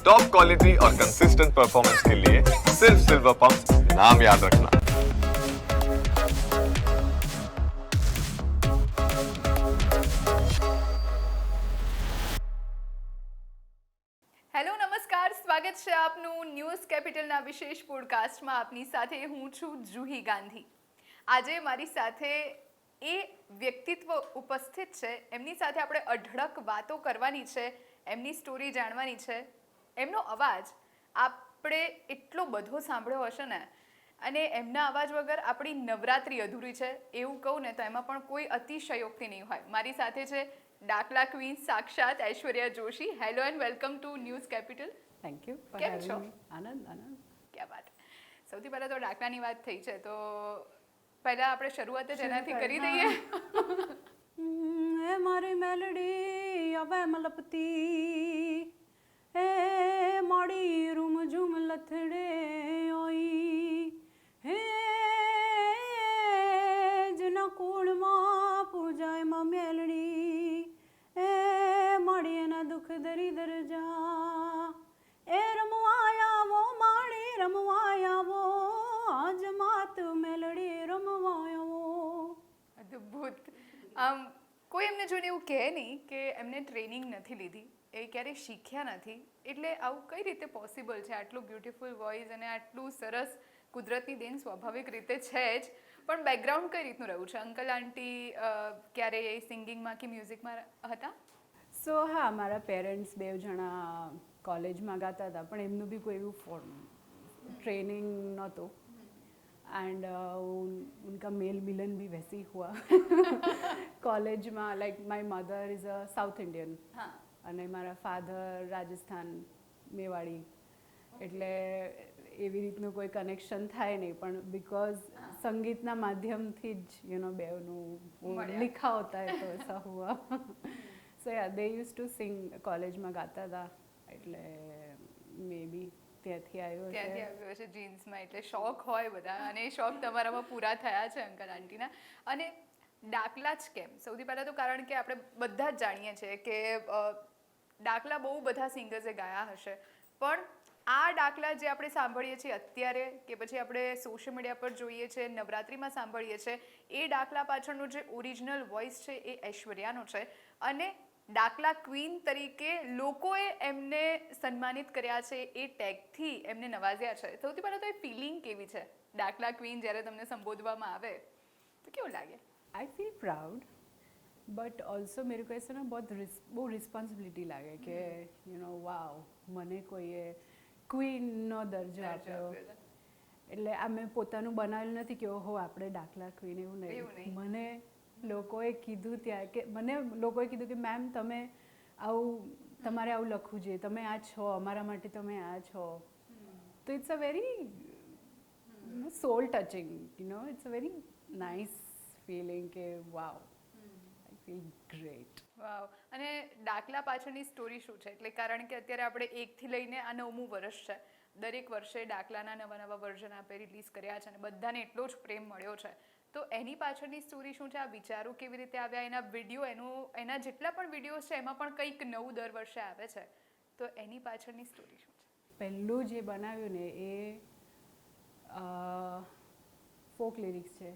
Top quality और consistent performance के लिए सिर्फ सिल्वर पंप नाम याद रखना હેલો નમસ્કાર સ્વાગત છે આપનું ન્યૂઝ કેપિટલના વિશેષ પોડકાસ્ટમાં આપની સાથે હું છું જુહી ગાંધી આજે મારી સાથે એ વ્યક્તિત્વ ઉપસ્થિત છે એમની સાથે આપણે અઢળક વાતો કરવાની છે એમની સ્ટોરી જાણવાની છે એમનો અવાજ આપણે એટલો બધો સાંભળ્યો હશે ને અને એમના અવાજ વગર આપણી નવરાત્રી અધૂરી છે એવું કહું ને તો એમાં પણ કોઈ અતિશયોક્તિ નહીં હોય. મારી સાથે છે ડાકલા ક્વીન સાક્ષાત Aishwarya Joshi. Hello and welcome to News Capital thank you કેમ છો? આનંદ આનંદ. ક્યાં વાત. સૌથી પહેલાં તો ડાકલાની વાત થઈ છે તો પહેલાં આપણે શરૂઆત જ એનાથી કરી. દઈએ. મારી મેલડી હવે મલપતી. એ મોડી રૂમ ઝુમ લથડે ઓઈ. હે, જના કુળમાં પૂજાયમાં મેલડી. એ મોડી એના દુઃખ દરી દરજા. એ રમવાયાવો, માડી રમવાયાવો. આજ માત મેલડી રમવાયાવો. અદ્ભુત. આમ કોઈ એમને જોઈને એવું કહે નહીં કે એમને ટ્રેનિંગ નથી લીધી, એ ક્યારેય શીખ્યા નથી. એટલે આવું કઈ રીતે પોસિબલ છે? આટલું બ્યુટિફુલ વોઇસ અને આટલું સરસ કુદરતની દેન સ્વાભાવિક રીતે છે જ. પણ બેકગ્રાઉન્ડ કઈ રીતનું રહ્યું છે? અંકલ આંટી ક્યારેય એ સિંગિંગમાં કે મ્યુઝિકમાં હતા? સો હા, મારા પેરેન્ટ્સ બે જણા કોલેજમાં ગાતા હતા, પણ એમનું બી કોઈ એવું ટ્રેનિંગ નહોતું. एंड उनका मेल मिलन भी वैसे ही हुआ કોલેજમાં like my mother is a South Indian હા અને મારા ફાધર રાજસ્થાન મેવાડી એટલે એવી રીતનું કોઈ કનેક્શન થાય નહીં પણ બિકોઝ સંગીતના માધ્યમથી જ યુ નો બેવનું મળ્યા. લિખા હોતા હે તો એસા હુઆ સો યા દે યુઝ ટુ સિંગ કોલેજમાં ગાતા હતા એટલે મે બી ત્યાંથી આવ્યો ત્યાંથી છે આવ્યો છે જીન્સમાં, એટલે શોખ હોય બધા. અને એ શોખ તમારામાં પૂરા થયા છે, અંકલ આંટીના. અને ડાકલા જ કેમ? સૌથી પહેલાં તો કારણ કે આપણે બધા જ જાણીએ છીએ કે ડાકલા બહુ બધા સિંગર્સે ગાયા હશે. પણ આ ડાકલા જે આપણે સાંભળીએ છીએ અત્યારે કે પછી આપણે સોશિયલ મીડિયા પર જોઈએ છીએ નવરાત્રિમાં સાંભળીએ છીએ એ ડાકલા પાછળનો જે ઓરિજિનલ વોઇસ છે એ ઐશ્વર્યાનો છે. અને ડાકલા ક્વીન તરીકે લોકોએ એમને સન્માનિત કર્યા છે એ ટેગથી એમને નવાજ્યા છે. સૌથી પહેલાં તો એ ફિલિંગ કેવી છે? ડાકલા ક્વીન જ્યારે તમને સંબોધવામાં આવે તો કેવું લાગે? I feel proud but also મેરે કોઈ છે ને બહુ બહુ રિસ્પોન્સિબિલિટી લાગે કે યુ નો વાવ મને કોઈએ ક્વીનનો દરજ્જો આપ્યો. એટલે આ મેં પોતાનું બનાવેલું નથી કે ઓહો આપણે ડાકલા ક્વીન એવું નહીં. મને લોકોએ કીધું ત્યાં કે મને લોકોએ કીધું કે મેમ તમે આવું તમારે આવું લખવું જોઈએ. તમે આ છો અમારા માટે તમે આ છો. તો it's a very soul touching you know it's a very nice feeling કે વાવ આઈ ફીલ ગ્રેટ વાવ અને ડાકલા પાછળની સ્ટોરી શું છે? એટલે કારણ કે અત્યારે આપણે એકથી લઈને આ નવમું વર્ષ છે. દરેક વર્ષે ડાકલાના નવા નવા વર્ઝન આપે રિલીઝ કર્યા છે અને બધાને એટલો જ પ્રેમ મળ્યો છે. તો એની પાછળની સ્ટોરી શું છે? આ વિચારો કેવી રીતે આવ્યા? એના વીડિયો એનું એના જેટલા પણ વિડીયોઝ છે એમાં પણ કંઈક નવું દર વર્ષે આવે છે. તો એની પાછળની સ્ટોરી શું છે? પહેલું જે બનાવ્યું ને એ ફોક લિરિક્સ છે.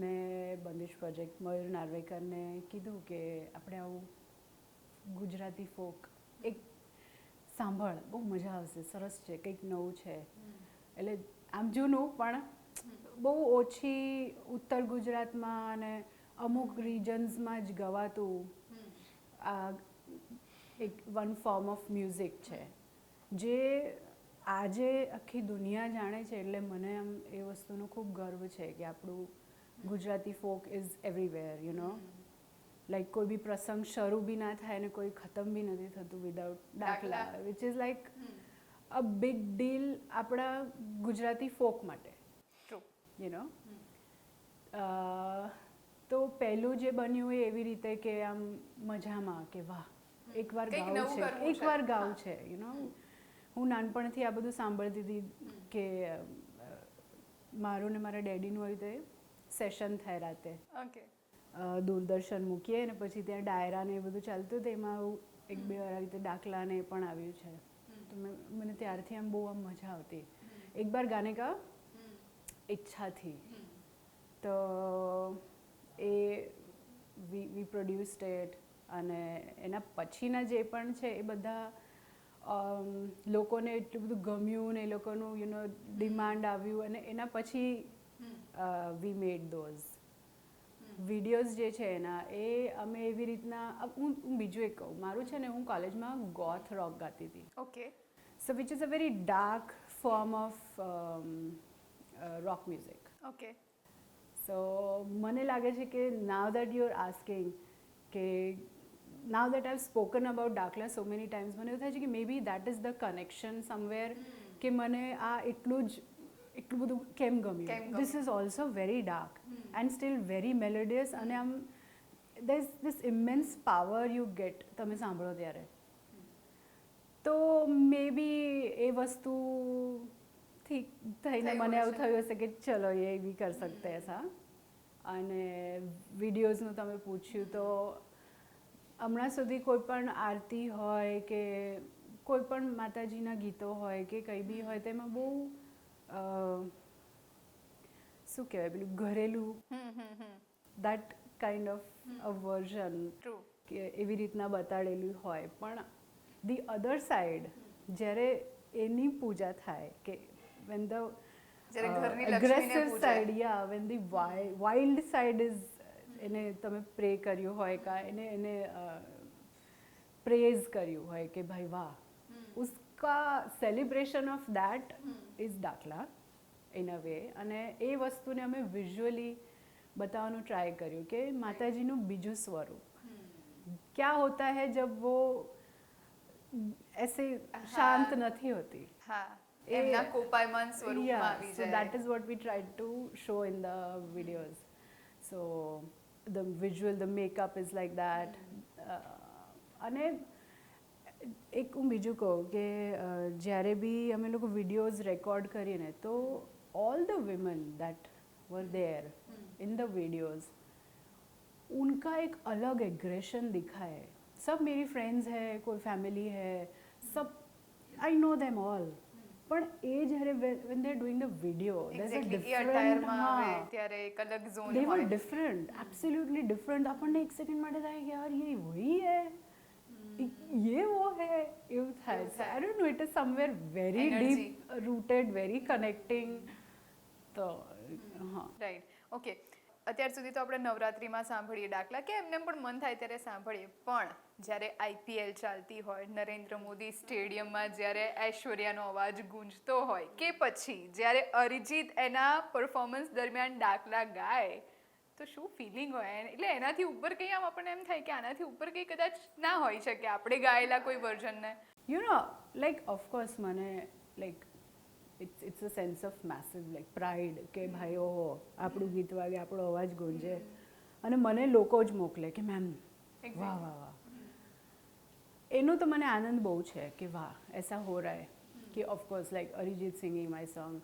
મેં બંદિશ પ્રોજેક્ટ મયુર નાર્વેકરને કીધું કે આપણે આવું ગુજરાતી ફોક એક સાંભળ બહુ મજા આવશે સરસ છે કંઈક નવું છે. એટલે આમ જૂનું પણ બહુ ઓછી ઉત્તર ગુજરાતમાં અને અમુક રિજન્સમાં જ ગવાતું આ એક વન ફોર્મ ઓફ મ્યુઝિક છે. જે આજે આખી દુનિયા જાણે છે એટલે મને આમ એ વસ્તુનો ખૂબ ગર્વ છે કે આપણું Gujarati folk is everywhere you know like કોઈ બી પ્રસંગ શરૂ બી ના થાય અને કોઈ ખતમ બી નથી થતું વિદાઉટ દાખલા. Which is like a big deal આપણા ગુજરાતી ફોક માટે. યુ નો તો પહેલું જે બન્યું એ એવી રીતે કે આમ મજામાં કે વાહ એકવાર ગાવું છે. એકવાર ગાવું છે યુ નો હું નાનપણથી આ બધું સાંભળતી હતી કે મારું ને મારા ડેડીનું આવી રીતે સેશન થાય રાતે. ઓકે. દૂરદર્શન મૂકીએ ને પછી ત્યાં ડાયરા ને એ બધું ચાલતું હતું એમાં એક બે વાર આવી રીતે દાખલા ને પણ આવ્યું છે. તો મને ત્યારથી આમ બહુ આમ મજા આવતી. એક બાર ગાને કા ઈચ્છા થી. તો એ વી વી પ્રોડ્યુસ્ડ ઇટ અને એના પછીના જે પણ છે એ બધા લોકોને એટલું બધું ગમ્યું ને એ લોકોનું યુ નો ડિમાન્ડ આવ્યું અને એના પછી વી મેડ ધોઝ વિડીયોઝ જે છે એના એ અમે એવી રીતના હું હું બીજું એક કહું. મારું છે ને હું કોલેજમાં ગોથ રોક ગાતી હતી. Okay so which is a very dark form of rock music okay so મને લાગે છે કે now that you are asking કે now that I spoken about ડાકલા so many times મને એવું થાય છે કે maybe that is the connection somewhere કે મને આ એટલું જ એટલું બધું કેમ ગમ્યું? This is also very dark and still very melodious અને આમ there is this immense power you get તમે સાંભળો ત્યારે. તો મે બી એ થી થઈને મને એવું થયું હશે કે ચલો એ બી કરી શકતે એસા અને વિડીયોઝનું તમે પૂછ્યું તો હમણાં સુધી કોઈ પણ આરતી હોય કે કોઈ પણ માતાજીના ગીતો હોય કે કંઈ બી હોય તેમાં બહુ શું કહેવાય પેલું ઘરેલું that kind of a version કે એવી રીતના બતાડેલું હોય. પણ ધી અધર સાઈડ જ્યારે એની પૂજા થાય કે વેન ધ જ્યારે ઘરની લક્ષ્મીને aggressive પૂજાય. Side yeah when the wild side is એને તમે પ્રે કર્યું હોય કા એને એને પ્રેઝ કર્યું હોય કે ભાઈ વાહ ઉસકા સેલિબ્રેશન ઓફ દેટ ઇઝ દાખલા ઇન અ વે અને એ વસ્તુને અમે વિઝ્યુઅલી બતાવવાનું ટ્રાય કર્યું કે માતાજીનું બીજું સ્વરૂપ क्या होता है जब वो ऐसे शांत નથી હોતી હા એ- એમના કોપાયમાન સ્વરૂપમાં આવી so જાય that is what we tried to show in the videos so the visual the makeup is like that uh, અને એક હું બીજું કહું કે અ, જ્યારે બી અમે લોકો વિડીયોઝ રેકોર્ડ કરીએ ને તો all the women that were there in the videos उनका एक अलग एग्रेशन दिखा है सब मेरी फ्रेंड्स है कोई फैमिली है सब आई નો them all પણ એ જ્યારે when they're doing the video there's a exactly a different અટાયરમાં આવે હા ત્યારે એક અલગ ઝોન they were હોય different absolutely different આપણને એક સેકન્ડ માટે થાય કે યાર ये वही है ये वो है એવું થાય એવું છે થાય. I don't know it is somewhere very Energy. deep rooted very connecting તો હા રાઈટ ઓકે અત્યાર સુધી તો આપણે નવરાત્રિમાં સાંભળીએ દાખલા કે એમને પણ મન થાય ત્યારે સાંભળીએ. પણ જ્યારે આઈપીએલ ચાલતી હોય, નરેન્દ્ર મોદી સ્ટેડિયમમાં જ્યારે ઐશ્વર્યાનો અવાજ ગુંજતો હોય કે પછી જ્યારે અરિજીત એના પરફોર્મન્સ દરમિયાન દાખલા ગાય, તો શું ફિલિંગ હોય? એટલે એનાથી ઉપર કંઈ આમ આપણને એમ થાય કે આનાથી ઉપર કંઈ કદાચ ના હોઈ શકે, આપણે ગાયેલા કોઈ વર્ઝનને you know like of course મને like it's it's a sense of massive like pride કે ભાઈ ઓહો આપણું ગીત વાગે આપણો અવાજ ગુંજે. અને મને લોકો જ મોકલે કે મેમ વાહ વાહ વાહ. એનો તો મને આનંદ બહુ છે કે વાહ એસા હો રહા હે. કે of course like Arijit singing my song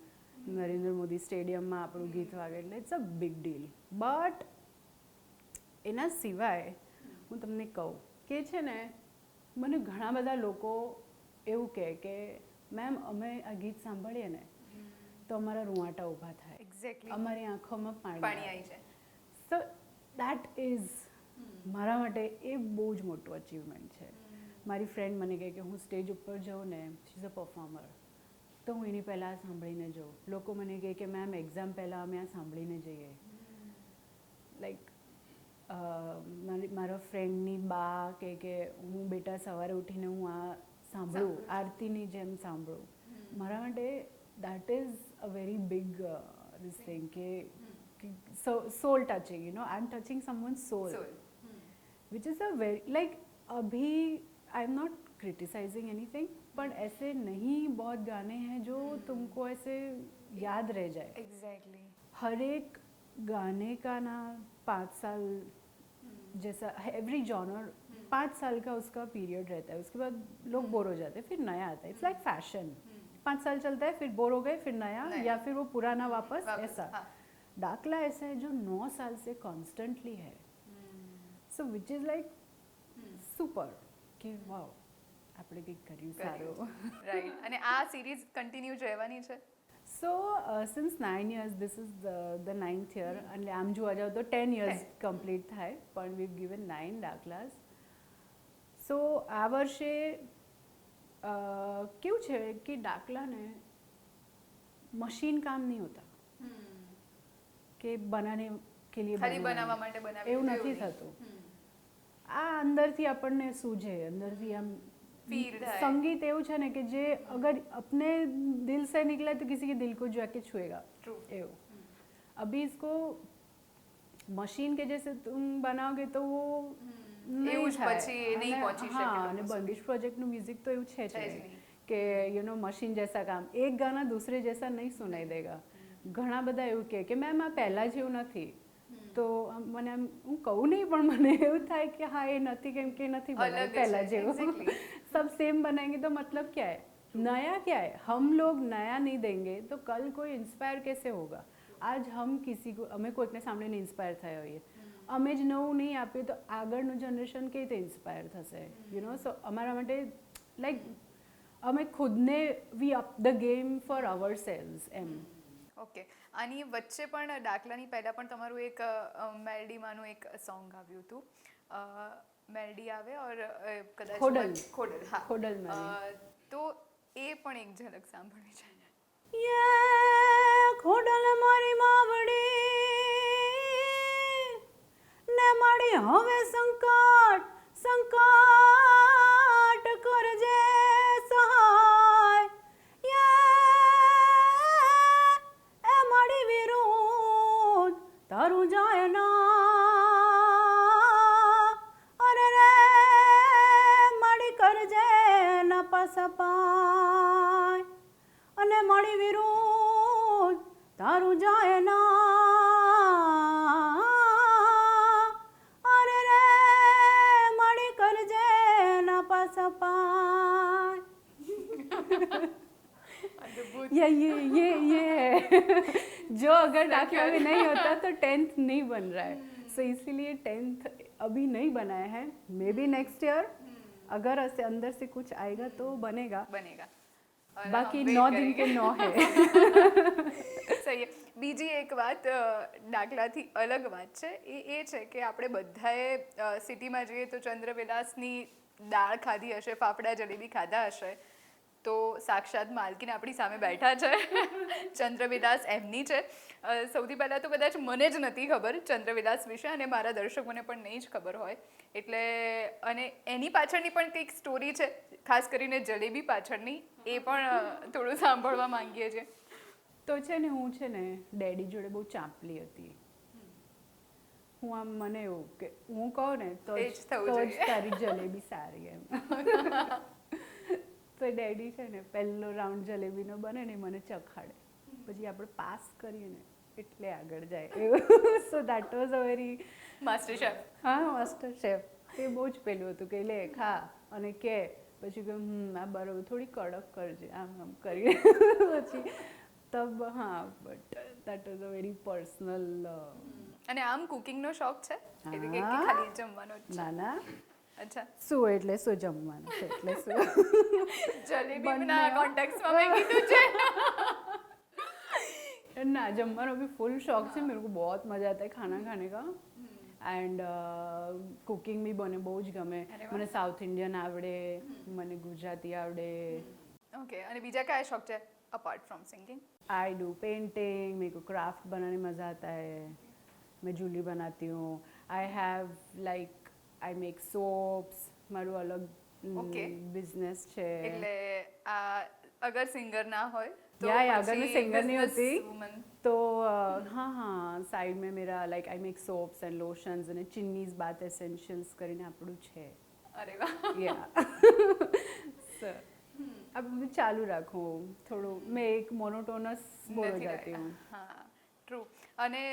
Narendra Modi સ્ટેડિયમમાં આપણું ગીત વાગે. એટલે it's a big deal but એના સિવાય હું તમને કહું કે છે ને મને ઘણા બધા લોકો એવું કહે કે મેમ અમે આ ગીત સાંભળીએ ને તો અમારા રૂંવાટા ઊભા થાય. એક્ઝેક્ટલી અમારી આંખોમાં પાણી આવી. જાય. સો દેટ ઇઝ મારા માટે એ બહુ જ મોટું અચીવમેન્ટ છે. મારી ફ્રેન્ડ મને કહે કે હું સ્ટેજ ઉપર જાઉં ને શી ઇઝ અ પરફોર્મર તો હું એની પહેલાં સાંભળીને જાઉં. લોકો મને કહે કે મેમ એક્ઝામ પહેલાં અમે આ સાંભળીને જઈએ. લાઈક મારી મારા ફ્રેન્ડની બા કે કે હું બેટા સવારે ઉઠીને હું આ સાંભળું સાંભળું. આરતીની જેમ સાંભળું મારા માટે that is a very big this thing કે soul touching you know I am touching someone soul soul which is a very like अभी I am not criticising anything पर ऐसे नहीं बहुत गाने हैं जो तुमको ऐसे याद रह जाए એક્ઝેક્ટલી हर एक गाने का ना पाँच साल जैसा एवरी जॉनर पाँच साल का उसका पीरियड रहता है उसके बाद लोग बोर हो जाते हैं फिर नया आता है इट्स लाइक फैशन पाँच साल चलता है फिर बोर हो गए फिर नया नया। या फिर वो पुराना वापस, वापस ऐसा हाँ डाकला ऐसा है जो नौ साल से कॉन्स्टेंटली है so which is like super कि वाओ આપણે કંઈક કર્યું સારું રાઈટ અને આ સિરીઝ કન્ટિન્યુ રહેવાની છે so since nine years this is the ninth year એટલે આમ જોવા જાવ તો ટેન યર્સ કમ્પ્લીટ થાય પણ વી ગિવન નાઇન દાખલાસ સો આ વર્ષે અ, કેવું છે કે દાખલાને મશીન કામ નહીં હોતા કે બનાને કે લીએ ખાલી બને. બનાવવા માટે બનાવી એવું દીધું, નથી નહીં. થતું આ અંદરથી આપણને સૂઝે અંદરથી આમ Feel થાય. संगीत એવું છે ને કે જે અગર अपने दिल से निकला है तो किसी के दिल को जाके छुएगा True. એવું अभी इसको मशीन के जैसे तुम बनाओगे तो वो નહીં એવું જ થાય. પછી નહીં અને પહોંચી શકે હા લોકો અને સુધી. બંદિશ પ્રોજેક્ટનું મ્યુઝિક તો એવું છે છે જ જ નહીં. નહીં. કે યુ નો મશીન જૈસા કામ એક ગાના દૂસરે જૈસા નહીં સુનાઈ દેગા ઘણા બધા એવું કહે કે મેમ આ પહેલાં જેવું નથી તો આમ મને આમ હું કહું નહીં પણ મને એવું થાય કે હા એ નથી કેમ કે નથી અલગ બનાવ્યું છે, પહેલાં જેવું exactly. सब सेम बनाएंगे तो मतलब क्या है नया क्या है हम लोग नया नहीं देंगे तो कल कोई इंस्पायर कैसे होगा आज हम किसी को અમે કોઈકને સાંભળીને ઇન્સ્પાયર થયા હોઈએ અમે જ નવું નહીં આપીએ તો આગળનું જનરેશન કઈ રીતે ઇન્સ્પાયર થશે? યુ નો સો અમારા માટે લાઈક અમે ખુદને we up the game for ourselves M okay આની વચ્ચે પણ દાખલાની પહેલાં પણ તમારું એક મેલડીમાંનું એક સોંગ આવ્યું હતું. મેલડી આવે ઓર કદાચ ખોડલ. ખોડલ હા. ખોડલ તો એ પણ એક ઝલક સાંભળવી છે. યે ખોડલ મારી માવડી. ને મારી હવે સંકટ जो अगर दाखला में नहीं होता तो टेंथ नहीं बन रहा है सो इसीलिए टेंथ अभी नहीं बनाया है मे बी नेक्स्ट ईयर अगर ऐसे अंदर से कुछ आएगा तो बनेगा બનેગા ઓર बाकी हम नौ wait दिन के करेंगे. नौ है સહી છે. બીજી એક વાત અ, દાખલાથી અલગ વાત છે એ એ છે કે આપણે બધાએ અ, સિટીમાં જઈએ તો ચંદ્રવિલાસની દાળ ખાધી હશે ફાફડા જલેબી ખાધા હશે તો સાક્ષાત માલકીન આપણી સામે બેઠા છે. ચંદ્રવિલાસ એમની છે. સૌથી પહેલાં તો કદાચ મને જ નથી ખબર ચંદ્રવિલાસ વિશે અને મારા દર્શકોને પણ નહીં જ ખબર હોય. એટલે અને એની પાછળની પણ કંઈક સ્ટોરી છે ખાસ કરીને જલેબી પાછળની એ પણ થોડું સાંભળવા માંગીએ છીએ. તો છે ને હું છે ને ડેડી જોડે બહુ ચાંપલી હતી. હું આમ મને એવું કે હું કહું ને તો જ. તારી જલેબી સારી એમ. તો ડેડી છે ને પહેલો રાઉન્ડ જલેબીનો બને ને મને ચખાડે. પછી આપણે પાસ કરીએ ને એટલે આગળ જાય એવું. So that was a very MasterChef હા માસ્ટર શેફ એ બહુ જ પેલું હતું કે લે ખા. અને કે પછી કે હમ આ બરોબર થોડી કડક કરજે આમ આમ કરી પછી તબ હા but that was a very personal અને આમ કુકિંગનો શોખ છે? એટલે કે કે ખાલી જમવાનો છે. ના ના. અચ્છા શું એટલે શું જમવાનું છે એટલે શું જલેબીના બંને. કોન્ટેક્સમાં મેં કીધું છે ना जमवाना भी फुल शौक से मेरे को बहुत मजा आता है खाना खाने का એન્ડ કુકિંગ બી મને બહુ જ ગમે અરે વાહ. મને સાઉથ ઇન્ડિયન આવડે મને ગુજરાતી આવડે ઓકે અને બીજા કયા શોખ છે apart from singing I do painting मेरे को क्राफ्ट बनाने में मज़ा आता है मैं जूली बनाती हूँ I have like I make soaps મારું અલગ Okay. બિઝનેસ છે એટલે આ અગર સિંગર ના હોય તો या या अगर मैं પછી सिंगर नहीं होती business woman. तो अ, हाँ हाँ साइड में मेरा like I make soaps and lotions અને ચિન્નીઝ બાથ એસેન્શિયલ્સ કરીને આપણું છે અરે વાહ યા આ બધું ચાલુ રાખું થોડું મેં એક મોનોટોનસ બોલ નથી જાતી રહ્યા. હું હા ટ્રુ અને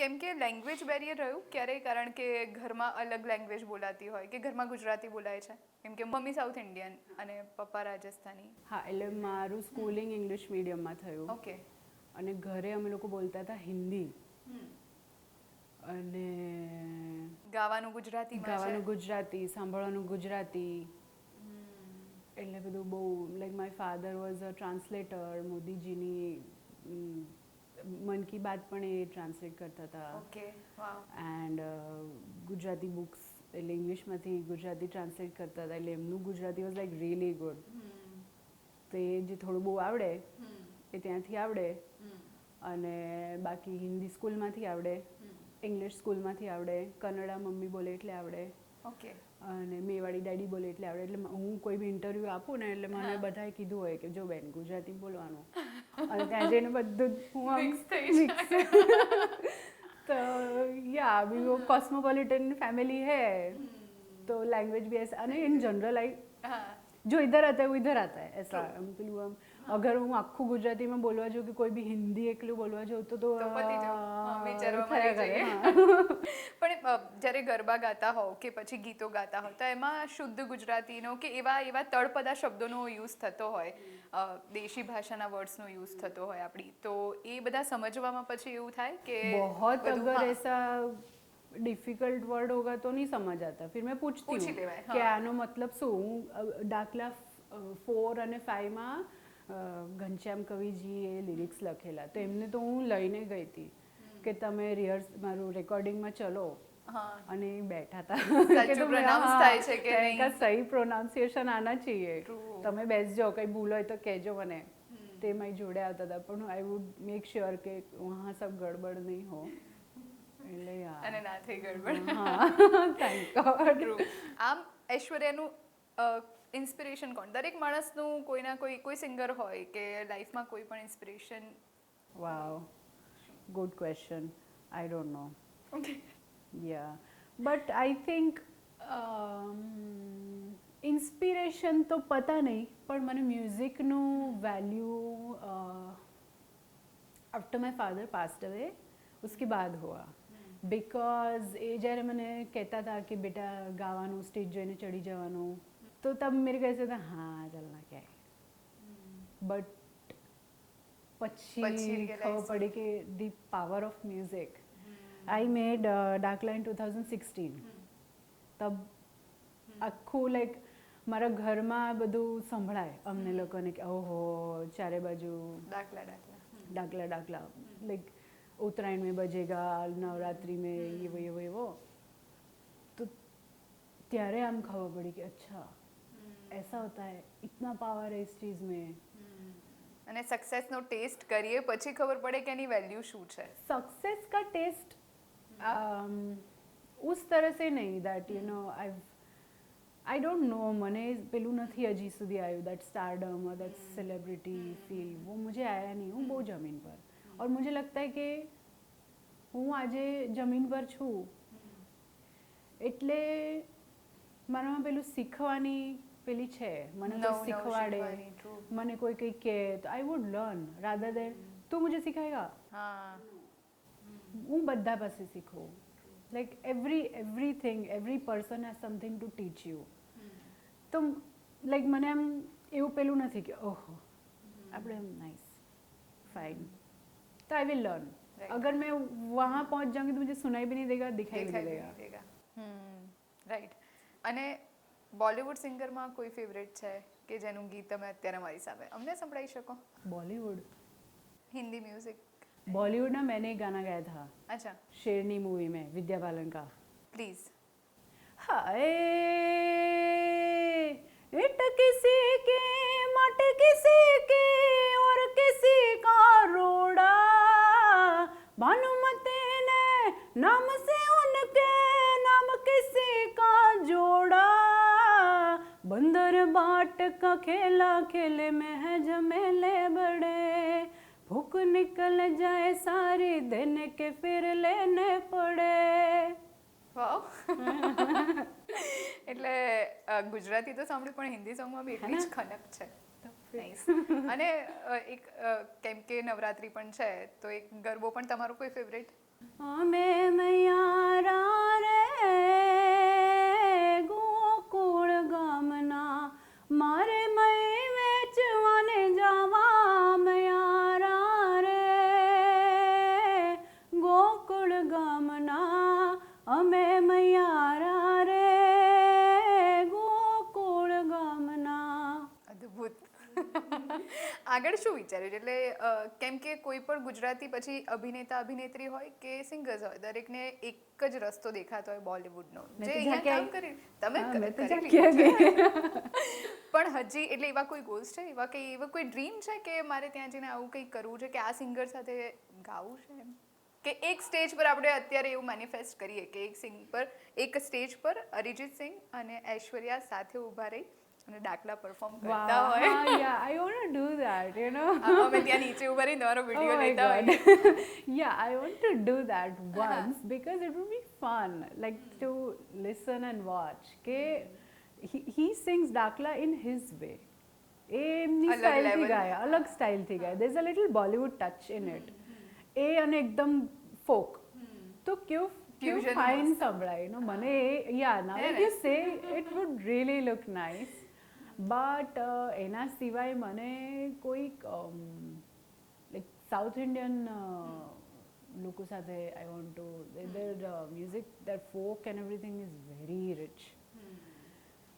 કેમ કે લેંગ્વેજ બેરિયર રહ્યું ક્યારેય? કારણ કે ઘરમાં અલગ લેંગ્વેજ બોલાતી હોય કે ઘરમાં ગુજરાતી બોલાય છે. કેમ કે મમ્મી સાઉથ ઇન્ડિયન અને પપ્પા રાજસ્થાની. હા એટલે મારું સ્કૂલિંગ ઇંગ્લિશ મીડિયમમાં થયું. ઓકે અને ઘરે અમે લોકો બોલતા હતા હિન્દી. અને ગાવાનું ગુજરાતી ગાવાનું ગુજરાતી સાંભળવાનું ગુજરાતી. એટલે બધું બહુ like my father was a translator મોદીજીની Mann Ki Baat પણ એ ટ્રાન્સલેટ કરતા હતા. ઓકે એન્ડ ગુજરાતી બુક્સ એટલે ઇંગ્લિશમાંથી ગુજરાતી ટ્રાન્સલેટ કરતા હતા એટલે એમનું Gujarati was like really good તો એ જે થોડું બહુ આવડે એ ત્યાંથી આવડે. અને બાકી હિન્દી સ્કૂલમાંથી આવડે ઇંગ્લિશ સ્કૂલમાંથી આવડે કન્નડા મમ્મી બોલે એટલે આવડે. ઓકે અને મેવાડી ડાડી બોલે એટલે આવડે. એટલે હું કોઈ બી ઇન્ટરવ્યૂ આપું ને એટલે મને બધાએ કીધું હોય કે જો બેન ગુજરાતી બોલવાનું. અને ત્યાં જઈને બધું હું મિક્સ થઈ તો યા અભી વો કોસ્મોપોલિટન ફેમિલી હે. तो लैंग्वेज भी ऐसा नहीं જનરલ जनरल જો ઇધર इधर आता है वो इधर आता है ऐसा हम અગર હું આખું ગુજરાતીમાં બોલવા જાઉં કે કોઈ બી હિન્દી એકલું બોલવા જાઉં તો તો તો પતી જાઉં. હા, આ, વિચારવામાં થયા રહી કરે, જઈએ. હા. પણ અ, જ્યારે ગરબા ગાતા હોવ કે પછી ગીતો ગાતા હોવ તો એમાં શુદ્ધ ગુજરાતીનો કે એવા એવા તળપદા શબ્દોનો યુઝ થતો હોય અ, દેશી ભાષાના વર્ડ્સનો યુઝ થતો હોય આપણી તો એ બધા સમજવામાં પછી એવું થાય કે बहुत બધું, अगर હા, ऐसा डिफिकल्ट वर्ड होगा तो नहीं समझ आता फिर मैं पूछती પૂછી हूँ લેવાય, કે હા. આનો મતલબ શું હું અ, દાખલા ફોર અને ફાઈવમાં ઘનશ્યામ કવિજીએ લિરિક્સ લખેલા. તો એમને તો હું લઈને ગઈ હતી કે તમે રિહર્સ મારું રેકોર્ડિંગમાં ચલો. અને બેઠા હતા. કે સહી પ્રોનાઉન્સિએશન આના चाहिए તમે બેસજો કંઈ ભૂલ હોય તો કહેજો મને. તે મારી જોડે આવતા હતા. પણ આઈ વુડ મેક શ્યોર કે વહાં સબ ગડબડ નહીં હો. એટલે અને ના થઈ ગડબડ. હા થેન્ક ગોડ આમ ઐશ્વર્યાનું ઇન્સ્પિરેશન કોણ? દરેક માણસનું કોઈના કોઈ કોઈ સિંગર હોય કે લાઈફમાં કોઈ પણ inspiration wow good question I don't know yeah but I think inspiration તો પતા નહીં પણ મને મ્યુઝિકનું value after my father passed away ઉસકે બાદ હોવા બિકોઝ એ જ્યારે મને કહેતા હતા કે બેટા ગાવાનું સ્ટેજ જોઈને ચડી જવાનું તો તબ મેરે કહેશે હતા હા ચલના ક્યાં બટ પછી પછી realize ખબર પડી કે the power of music I made દાખલા ઇન ટુ થાઉઝન્ડ સિક્સટીન તબ આખું લાઈક મારા ઘરમાં બધું સંભળાય અમને લોકોને કે ઓહો ચારે બાજુ દાખલા દાખલા डाकला डाकला लाइक उत्तरायण में बजेगा नवरात्रि में ये वो ये वो ये वो तो ત્યારે આમ ખબર પડી કે અચ્છા ऐसा होता है इतना पावर है इस चीज़ में અને સક્સેસનો ટેસ્ટ કરીએ પછી ખબર પડે કે એની વેલ્યુ શું છે सक्सेस का टेस्ट um, उस तरह से नहीं that you know I I don't know મને પેલું નથી હજી સુધી આવ્યું દેટ સ્ટારડમ और दैट सेलिब्रिटी फील वो मुझे आया नहीं हूँ वो ज़मीन पर और मुझे लगता है कि હું આજે જમીન પર છું એટલે મારામાં પેલું શીખવાની પેલી છે મને કોઈ સિખવાડે મને કોઈ કંઈ કહે તો I would learn rather than તું મુજે સિખાયેગા હું. બધા પાસે શીખું like every everything every person has something to teach you તો લાઈક મને એમ એવું પેલું નથી કે ઓહો આપણે એમ નાઇસ ફાઇન તો આઈ વિલ લર્ન અગર મેં वहाँ પહોંચ जाऊँगी તો मुझे સુનાઈ બી नहीं देगा दिखाई भी नहीं અને બોલિવૂડ સિંગરમાં કોઈ ફેવરેટ છે કે જેનું ગીત તમે અત્યારે મારી સામે અમને સંભળાવી શકો बॉलीवुड હિન્દી મ્યુઝિક बॉलीवुड ना मैंने एक गाना गाया था અચ્છા शेरनी मूवी में विद्या बालन का પ્લીઝ हाय इट किसी के मट किसी के खेला खेले में है जमेले बड़े भूख निकल जाए सारी दिन के फिर लेने पड़े વાવ એટલે અ, ગુજરાતી તો સાંભળ્યું પણ હિન્દી સોંગમાં બી એટલી જ ખનક છે Nice. અને અ, એક અ, કેમ કે નવરાત્રી પણ છે તો એક ગરબો પણ તમારો કોઈ ફેવરેટ અમે મૈયારા રે ગોકુળ ગામના મારે આગળ શું વિચાર્યું? એટલે કેમ કે કોઈ પણ ગુજરાતી પછી અભિનેતા અભિનેત્રી હોય કે સિંગર્સ હોય દરેકને એક જ રસ્તો દેખાતો હોય બોલિવૂડનો. જે અહીંયા કામ કરી તમે. પણ હજી એટલે એવા કોઈ ગોલ્સ છે? એવા કંઈ એવા કોઈ ડ્રીમ છે કે મારે ત્યાં જઈને આવું કંઈક કરવું છે કે આ સિંગર સાથે ગાવું છે એમ? કે એક સ્ટેજ પર આપણે અત્યારે એવું મેનિફેસ્ટ કરીએ કે એક સિંગ પર એક સ્ટેજ પર અરિજીત સિંગ અને ઐશ્વર્યા સાથે ઊભા રહી અને ડાકલા પરફોર્મ કરતા હોય. I want to do that, you know. અમે ત્યાં નીચે ઊભા રહીને તમારો વિડિયો લેતા હોય. યા I want to do that once because it would be fun, like to listen and watch. કે he, sings sings Dakla in his way. એ એમની સ્ટાઇલથી. ગાય અલગ સ્ટાઇલથી ગાય there is a little Bollywood touch in it એ અને એકદમ folk તો કેવું કેવું ફાઇન. સંભળાય નો મને યા ના હે ઇફ ને? You say it would really look nice but એના સિવાય મને કોઈક લાઈક સાઉથ ઇન્ડિયન લોકો સાથે I want to their music their folk and everything is very rich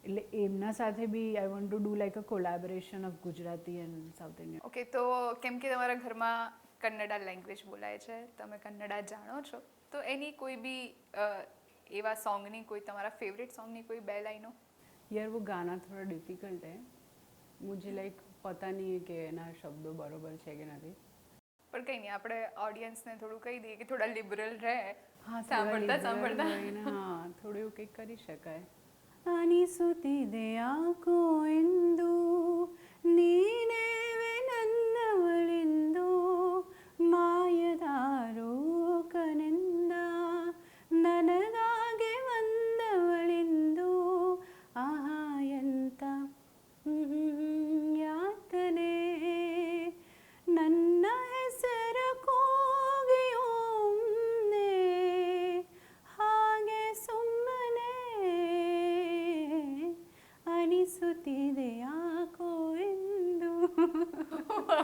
એટલે એમના સાથે be I want to do like a collaboration of Gujarati and South Indian okay તો કેમ કે તમારા ઘરમાં કન્નડા લેંગ્વેજ બોલાય છે તમે કન્નડા જાણો છો તો એની કોઈ બી એવા સોંગની કોઈ તમારા ફેવરેટ સોંગની કોઈ બે લાઈનો? यार वो गाना थोड़ा डिफिकल्ट है। मुझे लाइक પતા નહીં કે એના શબ્દો બરોબર છે કે નથી પણ કંઈ નહીં આપણે ઓડિયન્સને થોડું કહી દઈએ કે થોડા લિબરલ રહે હા સાંભળતા સાંભળતા હા થોડું કંઈક કરી શકાય આની સુતી દે આંખો ઇન્દુ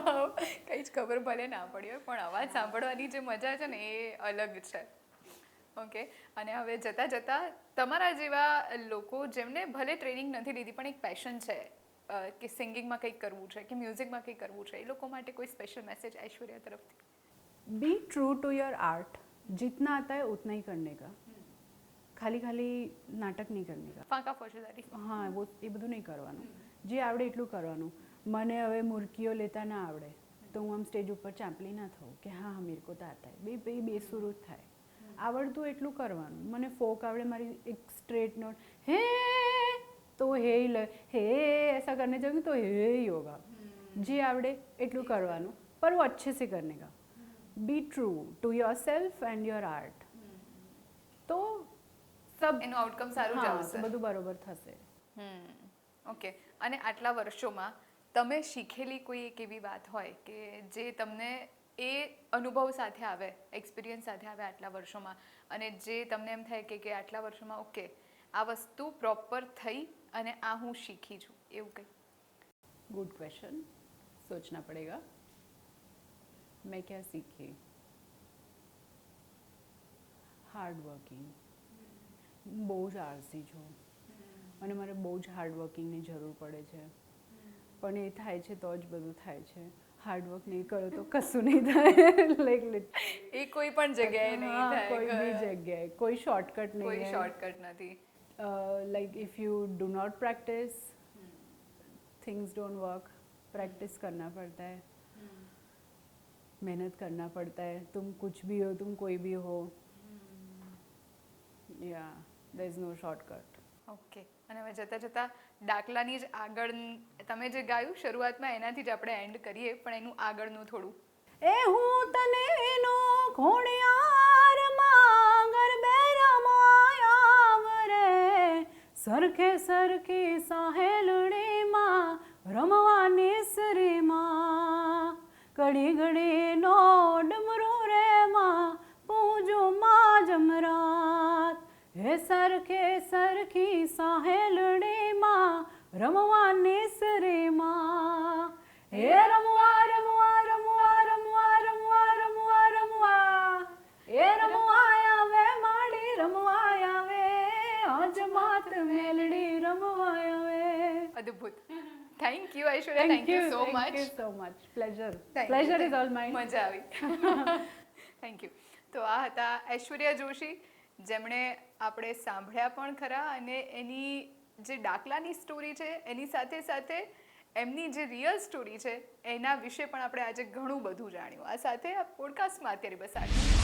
કંઈ જ ખબર ભલે ના પડી હોય પણ અવાજ સાંભળવાની જે મજા છે ને એ અલગ છે. ઓકે અને હવે જતા જતાં તમારા જેવા લોકો જેમને ભલે ટ્રેનિંગ નથી લીધી પણ એક પેશન છે કે સિંગિંગમાં કંઈક કરવું છે કે મ્યુઝિકમાં કંઈક કરવું છે એ લોકો માટે કોઈ સ્પેશિયલ મેસેજ ઐશ્વર્યા તરફથી? Be true to your art જીતના આતા હે ઉતના હી કરને કા. ખાલી ખાલી નાટક નહીં કરને કા. ફાંકા ફોજદારી. હા એ બધું નહીં કરવાનું. જે આવડે એટલું કરવાનું. મને હવે મુરકીઓ લેતા ના આવડે. તો હું આમ સ્ટેજ ઉપર ચાંપલી ના થઉં કે હા હા મીરકો કો તો બે બે બેસુરું જ થાય. આવડતું એટલું કરવાનું. મને ફોક આવડે મારી એક સ્ટ્રેટ નોટ હે તો હે હે એસા કરને જાઉં તો હે યોગા. જે આવડે એટલું કરવાનું. પર વો અચ્છે સે કરને કા be true to yourself and your art તો સબ એનું આઉટકમ સારું જ આવશે. બધું બરોબર થશે. ઓકે. અને આટલા વર્ષોમાં તમે શીખેલી કોઈ એક એવી વાત હોય કે જે તમને એ અનુભવ સાથે આવે એક્સપિરિયન્સ સાથે આવે આટલા વર્ષોમાં? અને જે તમને એમ થાય કે કે આટલા વર્ષોમાં ઓકે આ વસ્તુ પ્રોપર થઈ અને આ હું શીખી છું એવું કંઈ? ગુડ ક્વેશ્ચન સોચના પડેગા. મેં ક્યાં શીખી? હાર્ડ વર્કિંગ બહુ જ આળસી છું. અને મારે બહુ જ હાર્ડવર્કિંગની જરૂર પડે છે. પણ એ થાય છે તો જ બધું થાય છે હાર્ડ વર્ક નહીં કરો તો કશું નહીં થાય લાઈક એ કોઈ પણ જગ્યાએ નહીં થાય કોઈ બી જગ્યાએ કોઈ શોર્ટકટ કોઈ નહીં શોર્ટકટ નથી like if you do not practice things don't work practice करना पड़ता है मेहनत करना पड़ता है तुम कुछ भी हो तुम कोई भी हो या there is no shortcut okay અને હવે જતાં જતાં દાખલાની જ આગળ તમે જે ગાયું, શરૂઆતમાં એનાથી જ આપણે એન્ડ કરીએ, પણ એનું આગળનું થોડું. એ હું તને એનો ઘોણિયાર માંગર બેરમાયા રે. સરખે સરખી સાહેલડીમાં રમવાની સરીમાં ઘડી ઘડી નો ડમરો રે માં પૂજો માં જમરાત. હે સરખે સરખી સાહેલડીમાં રમવાની સરીમાં હે રમવા રમવા રમવા રમવા રમવા રમવા રમવા. એ રમવા આવે માડી રમવા આવે. અજમાત મેલડી રમવા આવે. અદ્ભુત. Thank you Aishwarya thank you so thank much you so much pleasure pleasure is all mine મજા આવી. થેન્ક યુ તો આ હતા ઐશ્વર્યા જોશી જેમણે આપણે સાંભળ્યા પણ ખરા અને એની જે ડાકલાની સ્ટોરી છે, એની સાથે સાથે એમની જે રિયલ સ્ટોરી છે, એના વિશે પણ આપણે આજે ઘણું બધું જાણ્યું. આ સાથે આ પોડકાસ્ટમાં અત્યારે બસ આટલું